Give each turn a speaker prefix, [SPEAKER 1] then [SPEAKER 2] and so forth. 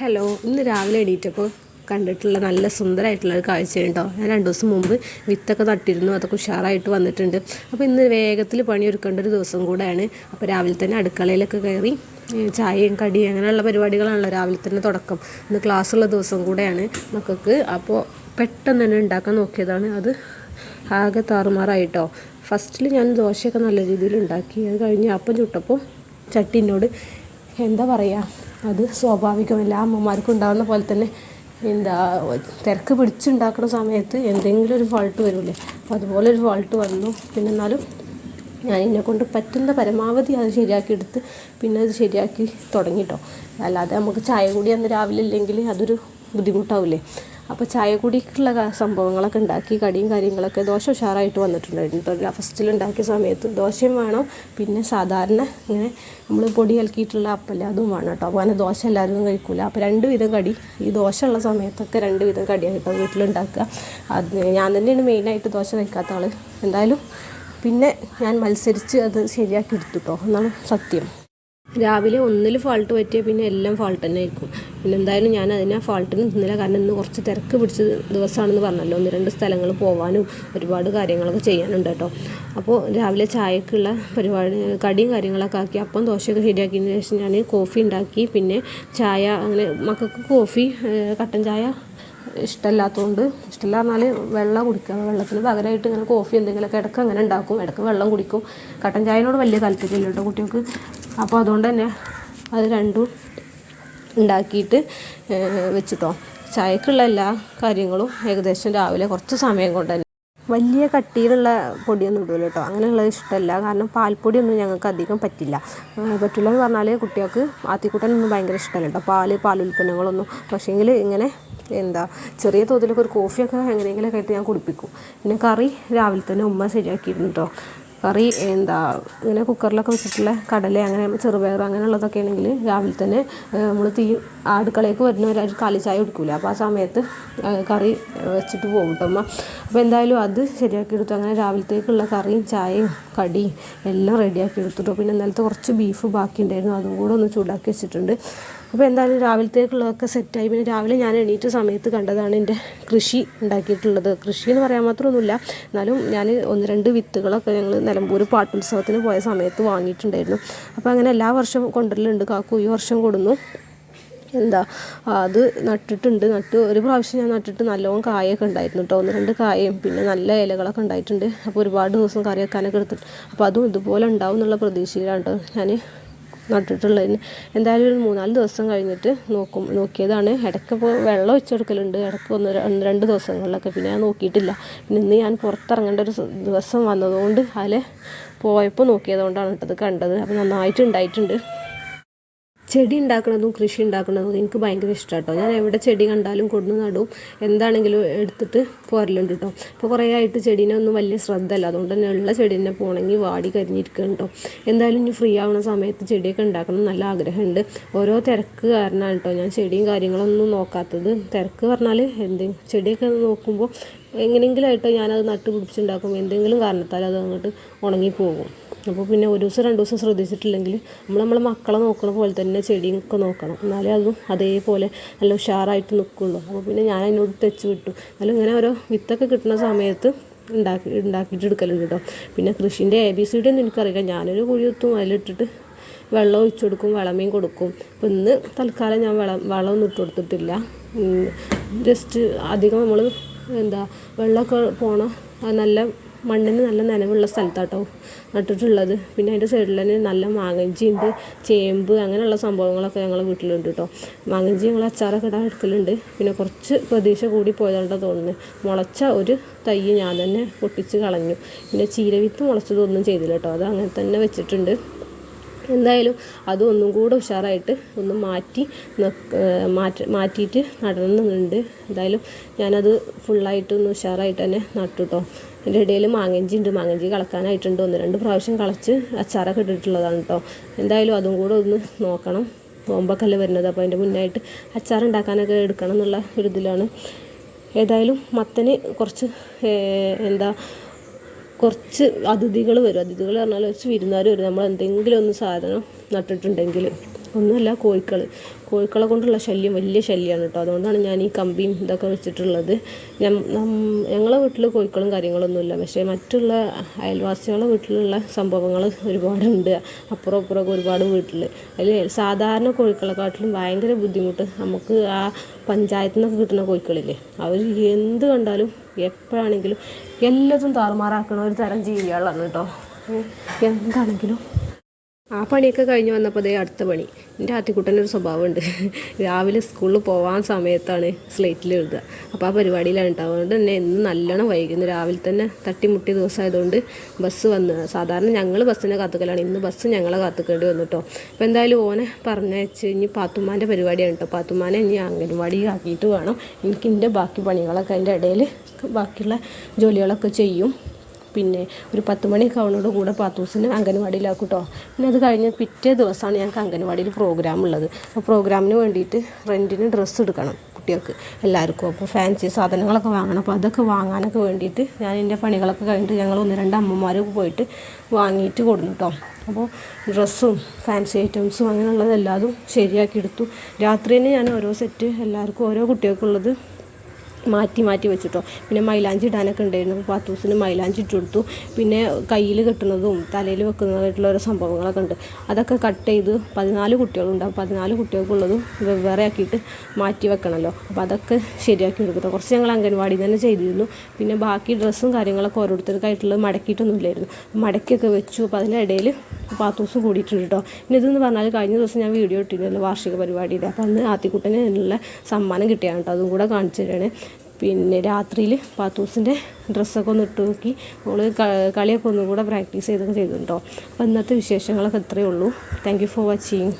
[SPEAKER 1] Hello ഇന്ന് രാവിലെ എണീറ്റപ്പോൾ കണ്ടിട്ടുള്ള നല്ല സുന്ദരമായിട്ടുള്ള ഒരു കാഴ്ചയുണ്ടോ ഞാൻ രണ്ട് ദിവസം മുമ്പ് വിത്തൊക്കെ നട്ടിരുന്നു അതൊക്കെ ഉഷാറായിട്ട് വന്നിട്ടുണ്ട്. അപ്പോൾ ഇന്ന് വേഗത്തിൽ പണിയൊരുക്കേണ്ട ഒരു ദിവസം കൂടെയാണ്. അപ്പോൾ രാവിലെ തന്നെ അടുക്കളയിലൊക്കെ കയറി ചായയും കടിയും അങ്ങനെയുള്ള പരിപാടികളാണല്ലോ രാവിലെ തന്നെ തുടക്കം. ഇന്ന് ക്ലാസ്സുള്ള ദിവസം കൂടെയാണ് മക്കൾക്ക്. അപ്പോൾ പെട്ടെന്ന് തന്നെ ഉണ്ടാക്കാൻ നോക്കിയതാണ്. അത് ആകെ താറുമാറായിട്ടോ. ഫസ്റ്റിൽ ഞാൻ ദോശയൊക്കെ നല്ല രീതിയിൽ ഉണ്ടാക്കി. അത് കഴിഞ്ഞ് അപ്പം ചുട്ടപ്പോൾ ചട്ടിനോട് എന്താ പറയുക അത് സ്വാഭാവികം എല്ലാ അമ്മമാർക്കും ഉണ്ടാകുന്ന പോലെ തന്നെ എന്താ തിരക്ക് പിടിച്ചുണ്ടാക്കുന്ന സമയത്ത് എന്തെങ്കിലും ഒരു ഫോൾട്ട് വരില്ലേ അതുപോലെ ഒരു ഫോൾട്ട് വന്നു. പിന്നെ എന്നാലും ഞാൻ എന്നെ കൊണ്ട് പറ്റുന്ന പരമാവധി അത് ശരിയാക്കി എടുത്ത് പിന്നെ അത് ശരിയാക്കി തുടങ്ങിട്ടോ അല്ലാതെ നമുക്ക് ചായ കൂടി അന്ന് രാവിലെ ഇല്ലെങ്കിൽ അതൊരു ബുദ്ധിമുട്ടാവില്ലേ അപ്പോൾ ചായ കുടിക്കുള്ള സംഭവങ്ങളൊക്കെ ഉണ്ടാക്കി കടിയും കാര്യങ്ങളൊക്കെ ദോശ ഉഷാറായിട്ട് വന്നിട്ടുണ്ടായിരുന്നു ഫസ്റ്റിൽ ഉണ്ടാക്കിയ സമയത്ത് ദോശയും വേണം. പിന്നെ സാധാരണ ഇങ്ങനെ നമ്മൾ പൊടി കലക്കിയിട്ടുള്ള അപ്പല്ല അതും വേണം കേട്ടോ. അപ്പോൾ അങ്ങനെ ദോശ എല്ലാവരും കഴിക്കില്ല അപ്പോൾ രണ്ട് വിധം കടി ഈ ദോശ ഉള്ള സമയത്തൊക്കെ രണ്ട് വിധം കടിയാണ് കേട്ടോ വീട്ടിലുണ്ടാക്കുക. അത് ഞാൻ തന്നെയാണ് മെയിനായിട്ട് ദോശ കഴിക്കാത്ത ആൾ എന്തായാലും പിന്നെ ഞാൻ മത്സരിച്ച് അത് ശരിയാക്കി എടുത്തു കേട്ടോ. എന്നാണ് സത്യം. രാവിലെ ഒന്നിൽ ഫാൾട്ട് പറ്റിയ പിന്നെ എല്ലാം ഫാൾട്ട് തന്നെ ആയിരിക്കും. പിന്നെ എന്തായാലും ഞാൻ അതിനെ ഫാൾട്ടിന് നിന്നില്ല. കാരണം ഇന്ന് കുറച്ച് തിരക്ക് പിടിച്ച ദിവസമാണെന്ന് പറഞ്ഞല്ലോ. ഒന്ന് രണ്ട് സ്ഥലങ്ങൾ പോകാനും ഒരുപാട് കാര്യങ്ങളൊക്കെ ചെയ്യാനുണ്ട് കേട്ടോ. അപ്പോൾ രാവിലെ ചായക്കുള്ള പരിപാടി കടിയും കാര്യങ്ങളൊക്കെ ആക്കി അപ്പം ദോശയൊക്കെ ശരിയാക്കിയതിന് ശേഷം ഞാൻ കോഫി ഉണ്ടാക്കി. പിന്നെ ചായ അങ്ങനെ മക്കൾക്ക് കോഫി കട്ടൻ ചായ ഇഷ്ടമല്ലാത്തതുകൊണ്ട് ഇഷ്ടമല്ല പറഞ്ഞാൽ വെള്ളം കുടിക്കുക. വെള്ളത്തിന് പകരമായിട്ട് ഇങ്ങനെ കോഫി എന്തെങ്കിലുമൊക്കെ ഇടയ്ക്ക് അങ്ങനെ ഉണ്ടാക്കും. ഇടയ്ക്ക് വെള്ളം കുടിക്കും. കട്ടൻ ചായനോട് വലിയ താല്പര്യമില്ല കേട്ടോ കുട്ടികൾക്ക്. അപ്പോൾ അതുകൊണ്ട് തന്നെ അത് രണ്ടും ഉണ്ടാക്കിയിട്ട് വെച്ചിട്ടോ. ചായക്കുള്ള എല്ലാ കാര്യങ്ങളും ഏകദേശം രാവിലെ കുറച്ച് സമയം കൊണ്ട് തന്നെ. വലിയ കട്ടിയിലുള്ള പൊടിയൊന്നും ഇടില്ല കേട്ടോ. അങ്ങനെയുള്ളത് ഇഷ്ടമല്ല. കാരണം പാൽപ്പൊടിയൊന്നും ഞങ്ങൾക്ക് അധികം പറ്റില്ല. പറ്റില്ല എന്ന് പറഞ്ഞാൽ കുട്ടികൾക്ക് ആത്തിക്കൂട്ടനൊന്നും ഭയങ്കര ഇഷ്ടമല്ല കേട്ടോ. പാൽ പാലുൽപ്പന്നങ്ങളൊന്നും. പക്ഷേങ്കിൽ ഇങ്ങനെ എന്താ ചെറിയ തോതിലൊക്കെ ഒരു കോഫിയൊക്കെ എങ്ങനെയെങ്കിലുമൊക്കെ ആയിട്ട് ഞാൻ കുടിപ്പിക്കും. പിന്നെ കറി രാവിലെ തന്നെ ഉമ്മ ശരിയാക്കിയിരുന്നു കേട്ടോ. കറി എന്താ ഇങ്ങനെ കുക്കറിലൊക്കെ വെച്ചിട്ടുള്ള കടല അങ്ങനെ ചെറുപയർ അങ്ങനെയുള്ളതൊക്കെ ആണെങ്കിൽ രാവിലെ തന്നെ നമ്മൾ തീ അടുക്കളയ്ക്ക് വരുന്നവർ ഒരു കാലി ചായ കുടിക്കൂല. അപ്പോൾ ആ സമയത്ത് കറി വെച്ചിട്ട് പോകും കേട്ടോ അമ്മ അപ്പോൾ എന്തായാലും അത് ശരിയാക്കി എടുത്തു. അങ്ങനെ രാവിലത്തേക്കുള്ള കറിയും ചായയും കടിയും എല്ലാം റെഡിയാക്കി എടുത്തിട്ടു പിന്നെ ഇന്നലത്തെ കുറച്ച് ബീഫ് ബാക്കി ഉണ്ടായിരുന്നു അതും കൂടെ ഒന്ന് ചൂടാക്കി വെച്ചിട്ടുണ്ട്. അപ്പോൾ എന്തായാലും രാവിലത്തേക്കുള്ളതൊക്കെ സെറ്റായി പിന്നെ രാവിലെ ഞാൻ എണീറ്റ സമയത്ത് കണ്ടതാണ് എന്റെ കൃഷി ഉണ്ടാക്കിയിട്ടുള്ളത്. കൃഷി എന്ന് പറയാൻ മാത്രമൊന്നുമില്ല. എന്നാലും ഞാൻ ഒന്ന് രണ്ട് വിത്തുകളൊക്കെ ഞങ്ങൾ നിലമ്പൂർ പാട്ടുത്സവത്തിന് പോയ സമയത്ത് വാങ്ങിയിട്ടുണ്ടായിരുന്നു. അപ്പോൾ അങ്ങനെ എല്ലാ വർഷവും കൊണ്ടുവരലുണ്ട്. കാക്കു ഈ വർഷം കൊടുന്നു. എന്താ അത് നട്ടിട്ടുണ്ട്. നട്ട് ഒരു പ്രാവശ്യം ഞാൻ നട്ടിട്ട് നല്ലോണം കായൊക്കെ ഉണ്ടായിരുന്നു കേട്ടോ ഒന്ന് രണ്ട് കായയും പിന്നെ നല്ല ഇലകളൊക്കെ ഉണ്ടായിട്ടുണ്ട്. അപ്പോൾ ഒരുപാട് ദിവസം കറി വെക്കാനൊക്കെ എടുത്തിട്ട്. അപ്പോൾ അതും ഇതുപോലെ ഉണ്ടാവും എന്നുള്ള പ്രതീക്ഷയിലാണ് കേട്ടോ ഞാൻ നട്ടിട്ടുള്ളതിന്. എന്തായാലും ഒരു മൂന്നാൽ ദിവസം കഴിഞ്ഞിട്ട് നോക്കും. നോക്കിയതാണ്. ഇടയ്ക്ക് ഇപ്പോൾ വെള്ളം ഒഴിച്ചു കൊടുക്കലുണ്ട് ഇടയ്ക്ക് ഒന്ന് ഒന്ന് രണ്ട് ദിവസങ്ങളിലൊക്കെ. പിന്നെ ഞാൻ നോക്കിയിട്ടില്ല. പിന്നെ ഇന്ന് ഞാൻ പുറത്തിറങ്ങേണ്ട ഒരു ദിവസം വന്നതുകൊണ്ട് അതിൽ പോയപ്പോൾ നോക്കിയതുകൊണ്ടാണ് കേട്ടത് കണ്ടത്. അപ്പോൾ നന്നായിട്ട് ഉണ്ടായിട്ടുണ്ട് ചെടി ഉണ്ടാക്കുന്നതും കൃഷി ഉണ്ടാക്കുന്നതും എനിക്ക് ഭയങ്കര ഇഷ്ടമാണ് കേട്ടോ ഞാൻ എവിടെ ചെടി കണ്ടാലും കൊടുന്ന് നടും. എന്താണെങ്കിലും എടുത്തിട്ട് പോരലുണ്ട് കേട്ടോ ഇപ്പോൾ കുറേ ആയിട്ട് ചെടീനെ ഒന്നും വലിയ ശ്രദ്ധ അല്ല അതുകൊണ്ട് തന്നെ ഉള്ള ചെടീനെ പോകണമെങ്കിൽ വാടി കരിഞ്ഞിരിക്കുക കേട്ടോ എന്തായാലും ഇനി ഫ്രീ ആവുന്ന സമയത്ത് ചെടിയൊക്കെ ഉണ്ടാക്കണം നല്ല ആഗ്രഹമുണ്ട്. ഓരോ തിരക്ക് കാരണമാണ് കേട്ടോ ഞാൻ ചെടിയും കാര്യങ്ങളൊന്നും നോക്കാത്തത്. തിരക്ക് പറഞ്ഞാൽ എന്തെങ്കിലും ചെടിയൊക്കെ നോക്കുമ്പോൾ എങ്ങനെയെങ്കിലും ആയിട്ട് ഞാനത് നട്ട് പിടിച്ചുണ്ടാക്കും എന്തെങ്കിലും കാരണത്താൽ അത് അങ്ങോട്ട് ഉണങ്ങിപ്പോകും. അപ്പോൾ പിന്നെ ഒരു ദിവസം രണ്ട് ദിവസം ശ്രദ്ധിച്ചിട്ടില്ലെങ്കിൽ നമ്മൾ നമ്മളെ മക്കളെ നോക്കണ പോലെ തന്നെ ചെടിയൊക്കെ നോക്കണം. എന്നാലേ അതും അതേപോലെ നല്ല ഉഷാറായിട്ട് നിൽക്കുള്ളൂ അപ്പോൾ പിന്നെ ഞാൻ അതിനോട് തെച്ച് വിട്ടു. എന്നാലും ഇങ്ങനെ ഓരോ വിത്തൊക്കെ കിട്ടുന്ന സമയത്ത് ഉണ്ടാക്കി ഉണ്ടാക്കിയിട്ട് എടുക്കലുണ്ട് കേട്ടോ പിന്നെ കൃഷിന്റെ എ ബി സി ഡി ഒന്നും എനിക്കറിയില്ല. ഞാനൊരു കുഴി കുത്തും അതിലിട്ടിട്ട് വെള്ളം ഒഴിച്ചു കൊടുക്കും വളമയും കൊടുക്കും. അപ്പം ഇന്ന് തൽക്കാലം ഞാൻ വളം വളമൊന്നും ഇട്ട് കൊടുത്തിട്ടില്ല. ജസ്റ്റ് അധികം നമ്മൾ എന്താ വെള്ളമൊക്കെ പോണ നല്ല മണ്ണിന് നല്ല നനവുള്ള സ്ഥലത്താട്ടോ നട്ടിട്ടുള്ളത്. പിന്നെ അതിന്റെ സൈഡിൽ തന്നെ നല്ല മാങ്ങഞ്ചി ഉണ്ട് ചേമ്പ് അങ്ങനെയുള്ള സംഭവങ്ങളൊക്കെ ഞങ്ങളെ വീട്ടിലുണ്ട് കേട്ടോ മാങ്ങഞ്ചി ഞങ്ങൾ അച്ചാറൊക്കെ ഇടാൻ എടുക്കലുണ്ട്. പിന്നെ കുറച്ച് പ്രതീക്ഷ കൂടി പോയതുകൊണ്ടാണ് തോന്നുന്നത് മുളച്ച ഒരു തൈ ഞാൻ തന്നെ പൊട്ടിച്ച് കളഞ്ഞു. പിന്നെ ചീരവിത്ത് മുളച്ചതൊന്നും ചെയ്തില്ല കേട്ടോ അത് അങ്ങനെ തന്നെ വെച്ചിട്ടുണ്ട്. എന്തായാലും അതൊന്നും കൂടെ ഉഷാറായിട്ട് ഒന്ന് മാറ്റി മാറ്റി മാറ്റിയിട്ട് നടന്നുണ്ട് എന്തായാലും ഞാനത് ഫുള്ളായിട്ട് ഒന്ന് ഉഷാറായിട്ട് തന്നെ നട്ടു എന്റെ ഇടയിൽ മാങ്ങഞ്ചി ഉണ്ട്. മാങ്ങഞ്ചി കളക്കാനായിട്ടുണ്ട് ഒന്ന് രണ്ട് പ്രാവശ്യം കളച്ച് അച്ചാറൊക്കെ ഇട്ടിട്ടുള്ളതാണ് കേട്ടോ. എന്തായാലും അതും കൂടെ ഒന്ന് നോക്കണം. നോമ്പൊക്കെ അല്ലേ വരുന്നത്. അപ്പോൾ അതിന്റെ മുന്നായിട്ട് അച്ചാർ ഉണ്ടാക്കാനൊക്കെ എടുക്കണം എന്നുള്ള ഒരു ഇതിലാണ്. ഏതായാലും മത്തന് കുറച്ച് എന്താ കുറച്ച് അതിഥികൾ വരും. അതിഥികൾ പറഞ്ഞാൽ കുറച്ച് വിരുന്നുകാർ വരും. നമ്മൾ എന്തെങ്കിലും ഒന്ന് സാധനം നട്ടിട്ടുണ്ടെങ്കിൽ. ഒന്നുമല്ല കോഴിക്കൾ കോഴിക്കളെ കൊണ്ടുള്ള ശല്യം വലിയ ശല്യമാണ് കേട്ടോ. അതുകൊണ്ടാണ് ഞാൻ ഈ കമ്പിയും ഇതൊക്കെ വെച്ചിട്ടുള്ളത്. ഞങ്ങളെ വീട്ടിൽ കോഴിക്കളും കാര്യങ്ങളൊന്നുമില്ല. പക്ഷേ മറ്റുള്ള അയൽവാസികളുടെ വീട്ടിലുള്ള സംഭവങ്ങൾ ഒരുപാടുണ്ട്. അപ്പുറം അപ്പുറമൊക്കെ ഒരുപാട് വീട്ടിൽ അതിൽ സാധാരണ കോഴിക്കളെക്കാട്ടിലും ഭയങ്കര ബുദ്ധിമുട്ട് നമുക്ക് ആ പഞ്ചായത്തിൽ നിന്നൊക്കെ കിട്ടുന്ന കോഴിക്കളില്ലേ? അവർ എന്ത് കണ്ടാലും എപ്പോഴാണെങ്കിലും എല്ലാതും താറുമാറാക്കണ ഒരു തരം ജീവികളാണ് കേട്ടോ. എന്താണെങ്കിലും ആ പണിയൊക്കെ കഴിഞ്ഞ് വന്നപ്പോൾ ദേ അടുത്ത പണി. എന്റെ ആത്തിക്കുട്ടനൊരു സ്വഭാവമുണ്ട്. രാവിലെ സ്കൂളിൽ പോകാൻ സമയത്താണ് സ്ലേറ്റിൽ എഴുതുക. അപ്പോൾ ആ പരിപാടിയിലാണ് ഉണ്ടാവുക അതുകൊണ്ട് തന്നെ ഇന്ന് നല്ലോണം വൈകുന്നു രാവിലെ തന്നെ തട്ടിമുട്ടിയ ദിവസമായതുകൊണ്ട് ബസ് വന്ന്. സാധാരണ ഞങ്ങൾ ബസ്സിനെ കാത്തുക്കലാണ്. ഇന്ന് ബസ് ഞങ്ങളെ കാത്തുക്കേണ്ടി വന്നു കേട്ടോ അപ്പോൾ എന്തായാലും ഓനെ പറഞ്ഞയച്ച് ഇനി പാത്തുമ്മാന്റെ പരിപാടിയാണ് കേട്ടോ പാത്തുമാനെ ഇനി അംഗൻവാടി ആക്കിയിട്ട് വേണം. എനിക്ക് എന്റെ ബാക്കി പണികളൊക്കെ അതിന്റെ ഇടയിൽ ബാക്കിയുള്ള ജോലികളൊക്കെ ചെയ്യും. പിന്നെ ഒരു പത്ത് മണിയൊക്കെ ആവുന്നതോട് കൂടെ പാത്തൂസിന് അംഗൻവാടിയിലാക്കും കേട്ടോ പിന്നെ അത് കഴിഞ്ഞ് പിറ്റേ ദിവസമാണ് ഞങ്ങൾക്ക് അംഗൻവാടിയിൽ പ്രോഗ്രാം ഉള്ളത്. അപ്പോൾ പ്രോഗ്രാമിന് വേണ്ടിയിട്ട് റെന്റിന് ഡ്രസ്സ് എടുക്കണം കുട്ടികൾക്ക് എല്ലാവർക്കും. അപ്പോൾ ഫാൻസി സാധനങ്ങളൊക്കെ വാങ്ങണം. അപ്പോൾ അതൊക്കെ വാങ്ങാനൊക്കെ വേണ്ടിയിട്ട് ഞാൻ എന്റെ പണികളൊക്കെ കഴിഞ്ഞിട്ട് ഞങ്ങൾ ഒന്ന് രണ്ട് അമ്മമാരൊക്കെ പോയിട്ട് വാങ്ങിയിട്ട് കൊടുന്നു കേട്ടോ അപ്പോൾ ഡ്രസ്സും ഫാൻസി ഐറ്റംസും അങ്ങനെയുള്ളതെല്ലാതും ശരിയാക്കി എടുത്തു. രാത്രി തന്നെ ഞാൻ ഓരോ സെറ്റ് എല്ലാവർക്കും ഓരോ കുട്ടികൾക്കുള്ളത് മാറ്റി മാറ്റി വെച്ചിട്ടോ. പിന്നെ മൈലാഞ്ചി ഇടാനൊക്കെ ഉണ്ടായിരുന്നു. അപ്പോൾ പാത്തൂസിന് മൈലാഞ്ചി ഇട്ട് കൊടുത്തു. പിന്നെ കയ്യിൽ കെട്ടുന്നതും തലയിൽ വെക്കുന്നതായിട്ടുള്ള ഓരോ സംഭവങ്ങളൊക്കെ ഉണ്ട്. അതൊക്കെ കട്ട് ചെയ്ത് പതിനാല് കുട്ടികളുണ്ട്. അപ്പോൾ പതിനാല് കുട്ടികൾക്കുള്ളതും വെവ്വേറെ ആക്കിയിട്ട് മാറ്റി വെക്കണമല്ലോ അപ്പോൾ അതൊക്കെ ശരിയാക്കി എടുക്കട്ടോ കുറച്ച് ഞങ്ങൾ അംഗൻവാടി തന്നെ ചെയ്തിരുന്നു. പിന്നെ ബാക്കി ഡ്രസ്സും കാര്യങ്ങളൊക്കെ ഓരോരുത്തർക്കായിട്ടുള്ളത് മടക്കിയിട്ടൊന്നുമില്ലായിരുന്നു. മടക്കിയൊക്കെ വെച്ചു. അപ്പോൾ അതിനിടയിൽ ദിവസം കൂടിയിട്ടുണ്ട് കേട്ടോ പിന്നെ ഇതെന്ന് പറഞ്ഞാൽ കഴിഞ്ഞ ദിവസം ഞാൻ വീഡിയോ ഇട്ടിരുന്നല്ലോ വാർഷിക പരിപാടിയുടെ. അപ്പോൾ അന്ന് ആത്തിക്കുട്ടനുള്ള സമ്മാനം കിട്ടിയാണ് കേട്ടോ അതും കൂടെ കാണിച്ചു തരാണ്. പിന്നെ രാത്രിയിൽ പാത്തൂസിന്റെ ഡ്രസ്സൊക്കെ ഒന്ന് ഇട്ട് നോക്കി. നമ്മൾ കളിയൊക്കെ ഒന്നും കൂടെ പ്രാക്ടീസ് ചെയ്തൊക്കെ ചെയ്തിട്ടുണ്ടോ? അപ്പോൾ ഇന്നത്തെ വിശേഷങ്ങളൊക്കെ ഇത്രയേ ഉള്ളൂ. Thank for watching